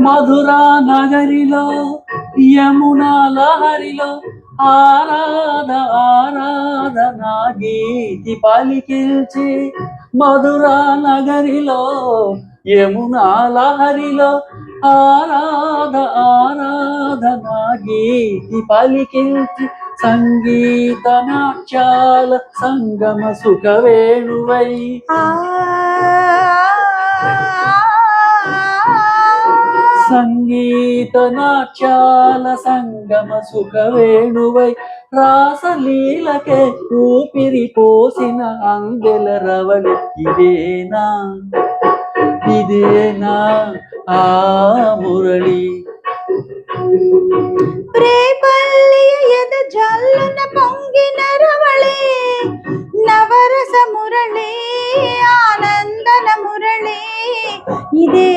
మధురా నగరిలో యమునా లహరిలో ఆరాధ ఆరాధన గీతి పలికిల్చి మధురా నగరిలో యమునా లహరిలో ఆరాధ ఆరాధన గీతి పలికిల్చి సంగీత నాట్యాల సంగమ సుఖ వేణువై ఆ సంగీత నాట్యాల సంగమ సుఖ వేణువై రాసలీలకే ఊపిరి పోసిన అందెల రవళి ఇదేనా ఇదేనా ఆ మురళి? ప్రేపల్లియ ఎద జల్లున పొంగిన రవళి నవరస మురళి ఆనందన మురళి ఇదే